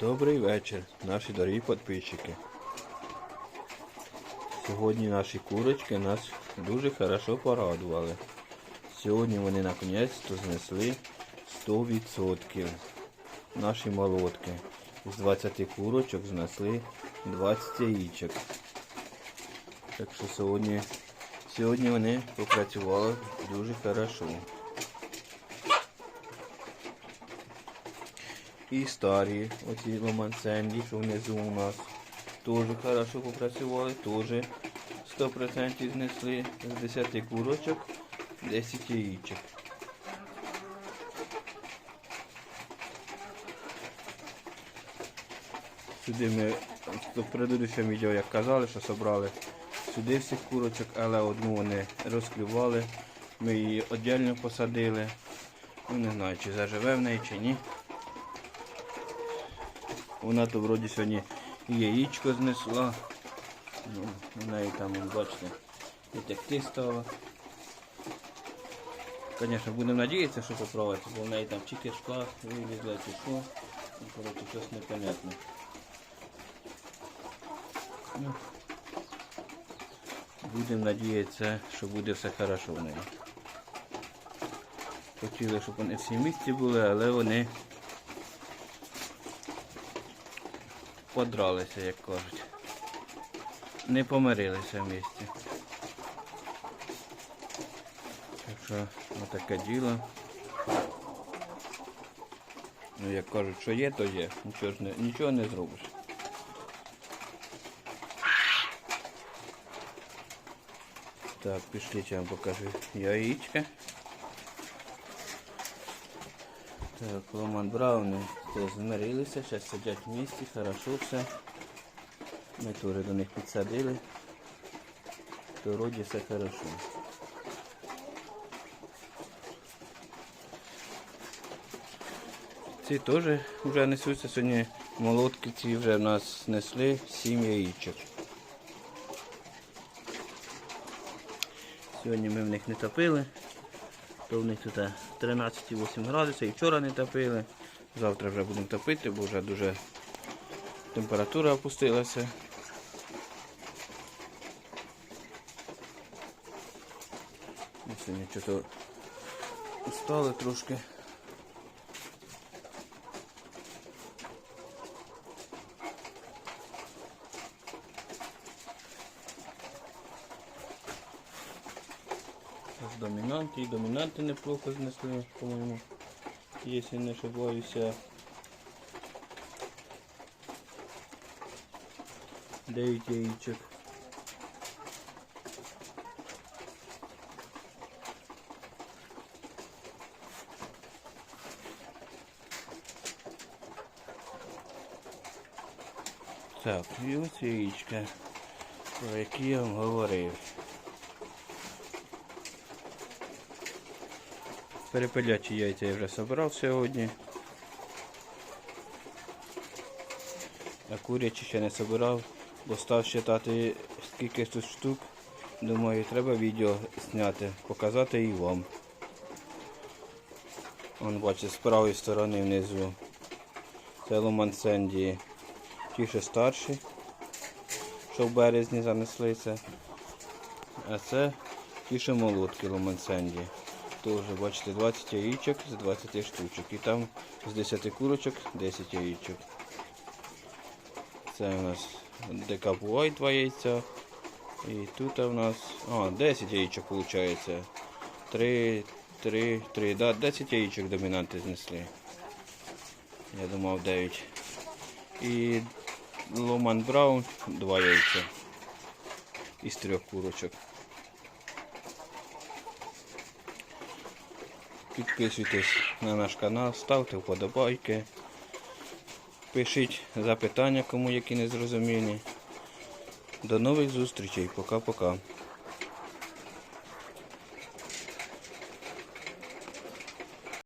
Добрий вечір, наші дорогі підписчики. Сьогодні наші курочки нас дуже хорошо порадували. Сьогодні вони наконець-то знесли 100%. Наші молотки. З 20 курочок знесли 20 яєчок. Так що сьогодні, сьогодні вони попрацювали дуже хорошо. І старі, оці ломанценді, що внизу у нас, теж хорошо попрацювали, теж 100% знесли з 10 курочок, 10 яєчок. Сюди ми в предыдущому відео, як казали, що собрали сюди всіх курочок, але одну вони розклювали. Ми її віддільно посадили. Ну не знаю, чи заживе в неї, чи ні. Вона то вроді сьогодні яєчко знесла. Ну, у неї там, бачите, і текти стало. Звісно, будемо надіятися, що попробувати, бо в неї там чи кишка вилізла, чи що. Ну, Коротше, щось непонятне. Ну, будемо надіятися, що буде все хорошо в неї. Хотіли, щоб вони всі в місті були, але вони подралися, як кажуть. Не помирилися в місті. Так що таке діло. Ну, як кажуть, що є, то є. Нічого, ж не, нічого не зробиш. Так, пішли, я вам покажу яєчка. Так, Ломан Брауни змирилися, зараз сидять в місті, хорошо все. Ми тури до них підсадили. То вроді все хорошо. Ці теж вже несуться сьогодні молотки, ці вже в нас несли 7 яєчок. Сьогодні ми в них не топили, то в них тут 13,8 градусів і вчора не топили. Завтра вже будемо топити, бо вже дуже температура опустилася. Ми Сьогодні щось устали трошки. Домінанти, і домінанти неплохо знесли, по-моєму, якщо не ошибаюся. 9 яичек. Так, і ось яєчка, про які я вам говорив. Перепелячі яйця я вже зібрав сьогодні. А курячі ще не збирав, бо став считати скільки тут штук. Думаю, треба відео зняти, показати і вам. Вон бачите, з правої сторони внизу. Це Ломан Сенді. Ті ще старші, що в березні занеслися. А це ті ще молодки Ломан Сенді. Теж, бачите, 20 яєчок з 20 штучок. І там з 10 курочок 10 яєчок. Це у нас декапуай 2 яйця. І тут у нас... А, 10 яєчок виходить. 3, 3, 3, да, 10 яєчок домінанти знесли. Я думав 9. І Ломан Браун 2 яйця. Із трьох курочок. Підписуйтесь на наш канал, ставте вподобайки. Пишіть запитання, кому які не зрозумілі. До нових зустрічей. Пока-пока.